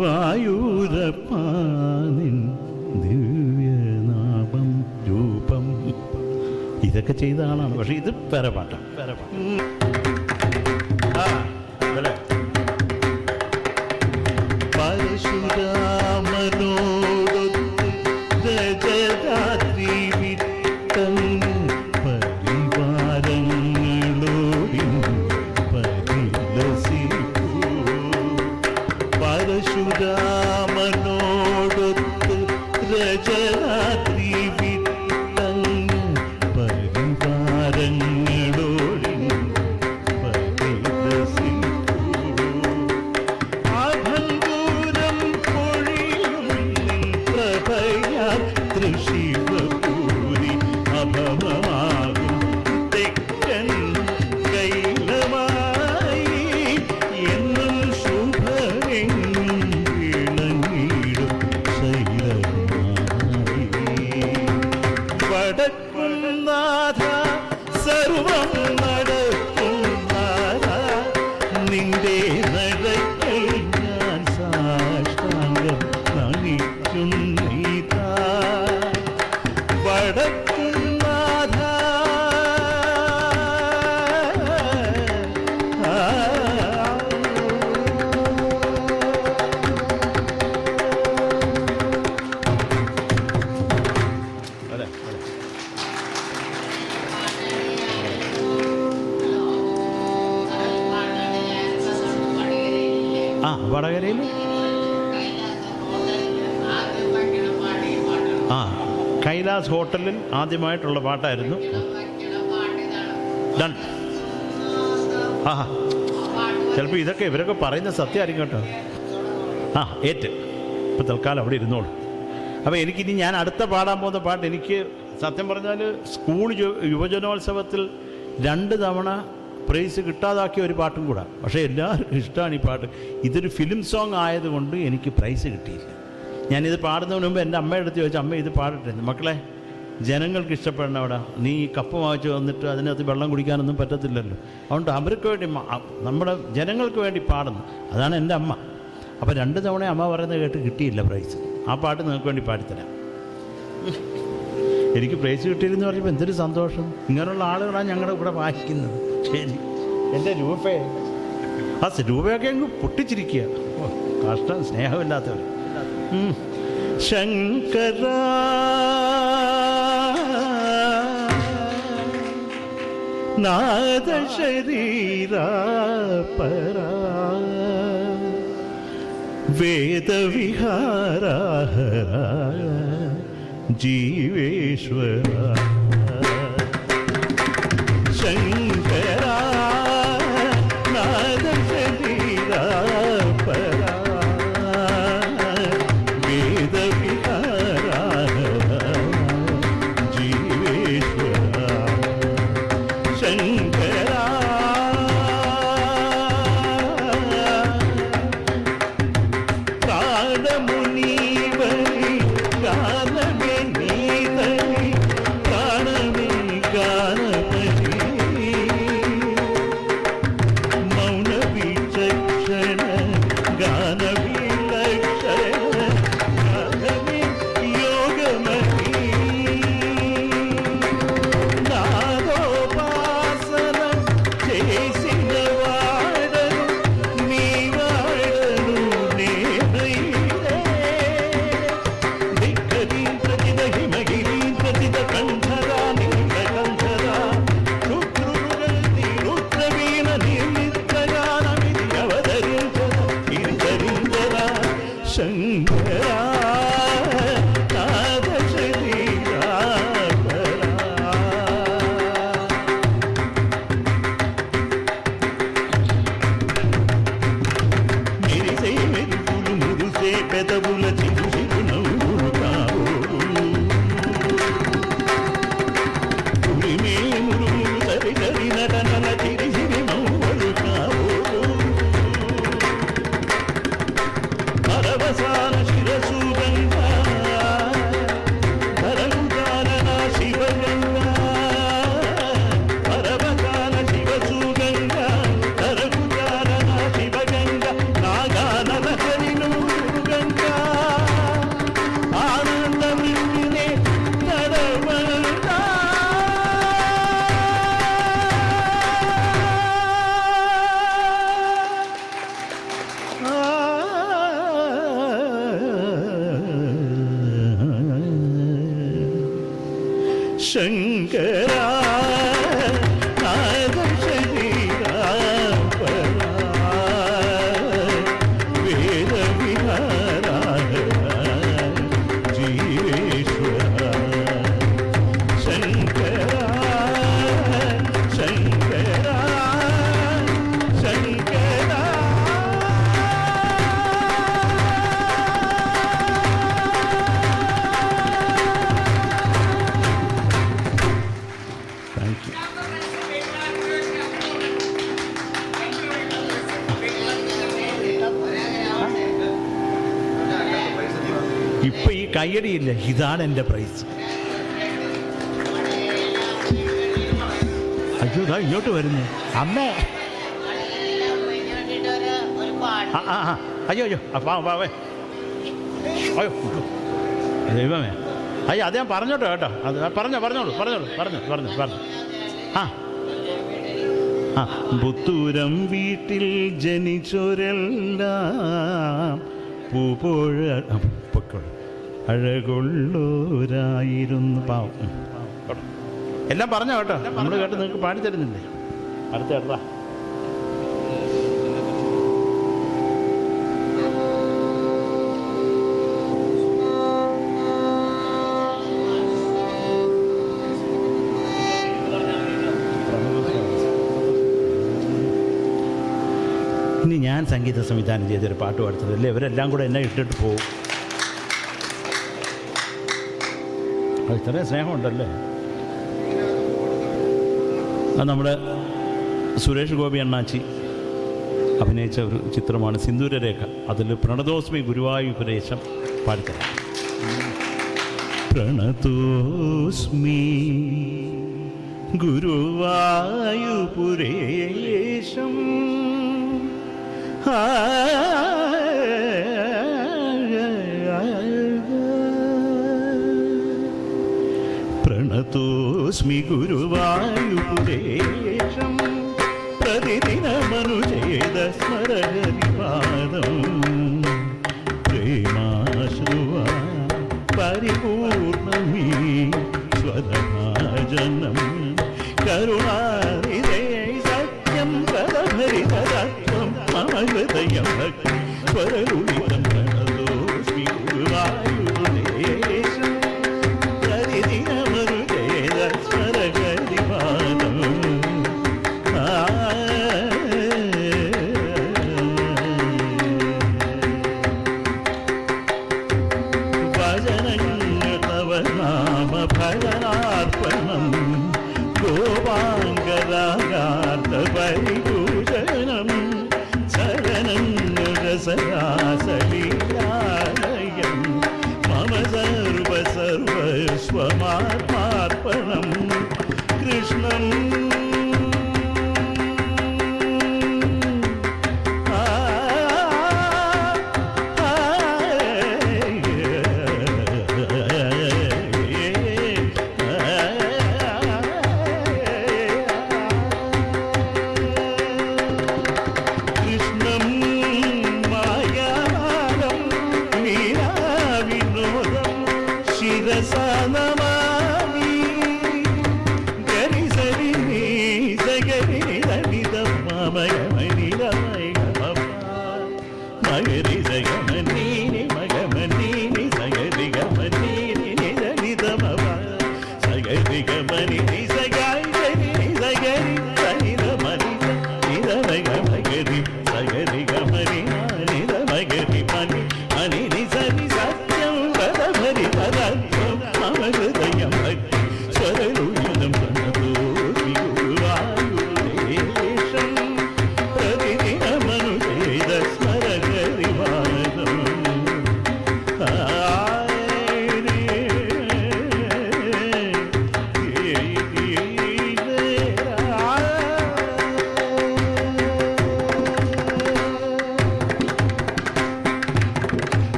ഗുരുവായൂരപ്പാനിൻ ദിവ്യനാഭം രൂപം. ഇതൊക്കെ ചെയ്ത ആളാണ്. പക്ഷെ ഇത് വേറെ പാട്ടാണ് നിന്റെ നടക്കൽ ആ വടകരയിൽ ആ കൈലാസ് ഹോട്ടലിൽ ആദ്യമായിട്ടുള്ള പാട്ടായിരുന്നു. ഡൺ ആഹാ. ചിലപ്പോൾ ഇതൊക്കെ ഇവരൊക്കെ പറയുന്ന സത്യമായിരിക്കും കേട്ടോ. ആ ഏറ്റ്. ഇപ്പം തൽക്കാലം അവിടെ ഇരുന്നോളൂ. അപ്പോൾ എനിക്കിനി ഞാൻ അടുത്ത പാടാൻ പോകുന്ന പാട്ട് എനിക്ക് സത്യം പറഞ്ഞാൽ സ്കൂൾ യുവജനോത്സവത്തിൽ രണ്ട് തവണ പ്രൈസ് കിട്ടാതാക്കിയ ഒരു പാട്ടും കൂടെ. പക്ഷേ എല്ലാവർക്കും ഇഷ്ടമാണ് ഈ പാട്ട്. ഇതൊരു ഫിലിം സോങ് ആയതുകൊണ്ട് എനിക്ക് പ്രൈസ് കിട്ടിയില്ല. ഞാനിത് പാടുന്നതിന് മുമ്പ് എന്റെ അമ്മയുടെ അടുത്ത് ചോദിച്ചു അമ്മ ഇത് പാടട്ടെ? മക്കളെ ജനങ്ങൾക്ക് ഇഷ്ടപ്പെടണം അവിടെ നീ കപ്പ് വാങ്ങിച്ച് വന്നിട്ട് അതിനകത്ത് വെള്ളം കുടിക്കാനൊന്നും പറ്റത്തില്ലല്ലോ. അതുകൊണ്ട് അവർക്ക് വേണ്ടി നമ്മുടെ ജനങ്ങൾക്ക് വേണ്ടി പാടുന്നു. അതാണ് എന്റെ അമ്മ. അപ്പോൾ രണ്ട് തവണ അമ്മ പറയുന്നത് കേട്ട് കിട്ടിയില്ല പ്രൈസ് ആ പാട്ട് നിങ്ങൾക്ക് വേണ്ടി പാടിത്തരാം. എനിക്ക് പ്രൈസ് കിട്ടിയിരുന്നു പറയുമ്പോൾ എന്തൊരു സന്തോഷം. ഇങ്ങനെയുള്ള ആളുകളാണ് ഞങ്ങളുടെ കൂടെ വായിക്കുന്നത്. ശരി. എന്റെ രൂപേ ആ രൂപയൊക്കെ അങ്ങ് പൊട്ടിച്ചിരിക്കുക. കഷ്ടം സ്നേഹമില്ലാത്തവർ. ശങ്കര. ശരീര പരാ. വേദവിഹാരാഹര ജീവേശ്വര. ശങ്കര. കയ്യടിയില്ല. ഇതാണ് എന്റെ പ്രൈസ്. അയ്യോ ഇതാ ഇങ്ങോട്ട് വരുന്നു. അമ്മേ. അയ്യോ അയ്യോ. ആ, വാ വാ അയ്യോ. ദൈവമേ. അയ്യോ അത് ഞാൻ പറഞ്ഞോട്ടോ കേട്ടോ. അത് പറഞ്ഞോ പറഞ്ഞോളൂ പറഞ്ഞോളൂ പറഞ്ഞു പറഞ്ഞു പറഞ്ഞു. ആ. ആ പുത്തൂരം വീട്ടിൽ ജനിച്ചൊരെല്ലാം പൂപ്പോഴ ആ, പൊയ്ക്കോളൂ. അഴകൊള്ളൂരായിരുന്നു പാവം. എല്ലാം പറഞ്ഞോ കേട്ടോ. നമ്മൾ കേട്ട് നിങ്ങൾക്ക് പാടിത്തരുന്നില്ലേ അടുത്ത കേട്ടാ. ഇനി ഞാൻ സംഗീത സംവിധാനം ചെയ്തൊരു പാട്ട് പാടുത്തത് അല്ലേ? ഇവരെല്ലാം കൂടെ എന്നെ ഇട്ടിട്ട് പോകും ഇത്രയും സ്നേഹമുണ്ടല്ലേ? അത് നമ്മുടെ സുരേഷ് ഗോപി അണ്ണാച്ചി അഭിനയിച്ച ഒരു ചിത്രമാണ് സിന്ദൂരരേഖ. അതിൽ പ്രണതോസ്മി ഗുരുവായൂരേശം പാടിത്തരാം പ്രണതോസ്മി ഗുരുവായൂപുരേശം నతోస్మి గురువాయుపురేషం ప్రతిదిన మనుజేద స్మరణిపాదం ప్రేమాశ్రువా పరిపూర్ణమీ స్వధమాజనం కరుణానిదే సత్యం పదభరితత్వం మమ హృదయం భక్తి. స్వరలుళితం మనదోస్మి గురువాయుపురేషం அழகே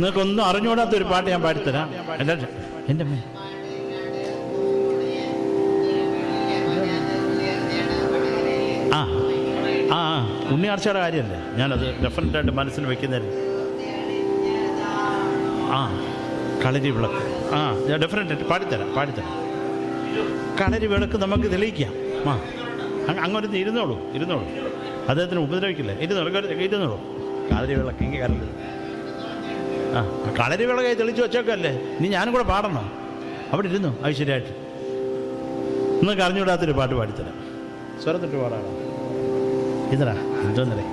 നിങ്ങൾക്കൊന്നും അറിഞ്ഞുകൂടാത്ത ഒരു പാട്ട് ഞാൻ പാടിത്തരാം. എന്റെ എന്റെ ആ ആ ഉണ്ണിയാർച്ചയുടെ കാര്യമല്ലേ? ഞാനത് ഡെഫിനറ്റ് ആയിട്ട് മനസ്സിൽ വെക്കുന്നതിന്. ആ കളരി വിളക്ക്. ആ ഡെഫിനറ്റ് ആയിട്ട് പാടിത്തരാം പാടിത്തരാം. കളരി വിളക്ക് നമുക്ക് തെളിയിക്കാം. ആ അങ്ങനെ ഇരുന്നോളൂ ഇരുന്നോളൂ. അദ്ദേഹത്തിന് ഉപദ്രവിക്കില്ല? ഇരുന്നോളൂ ഇരുന്നോളൂ. കളരി വിളക്ക് ഇങ്ങനെ കരണ്ട്. ആ. കളരി വിളകായി തെളിച്ചു വെച്ചേക്കല്ലേ? നീ ഞാനും കൂടെ പാടണം? അവിടെ ഇരുന്നു. ഐശ്വര്യമായിട്ട് നിങ്ങൾക്ക് കറിഞ്ഞുവിടാത്തൊരു പാട്ട് പാടിത്തരാം. സ്വരത്തിട്ട് പാടാണോ ഇതാ എന്തോന്നല്ലേ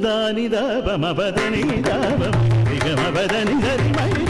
ദാനിതാപമപദനിതാപം നിഗമപദനിതരിമൈ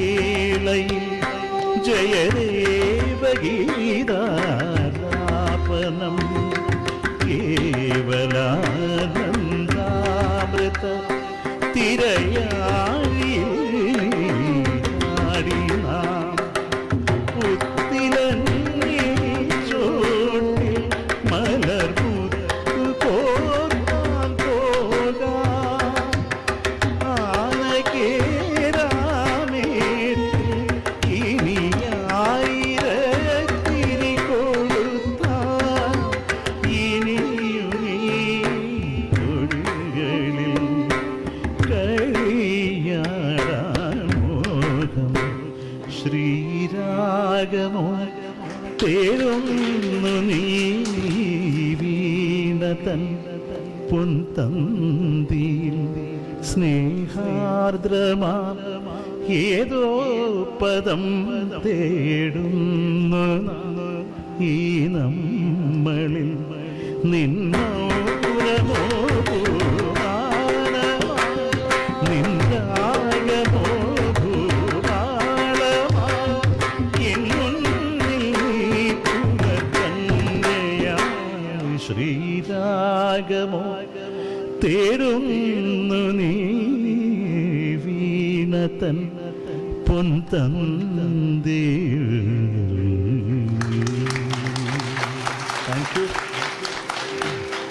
பெயரே பகீதா ഭാഗമോ തേടുന്നു നീ വീണ തൻ പൊന്തന്തിയിൽ സ്നേഹാർദ്രമാ ഏതോ പദം തേടുന്നു ഈ നമ്മളിൽ നിന്നോരമോ? തേടുന്നു നീ വീണ തൻ വീണതൻ പൊന്തന്തേ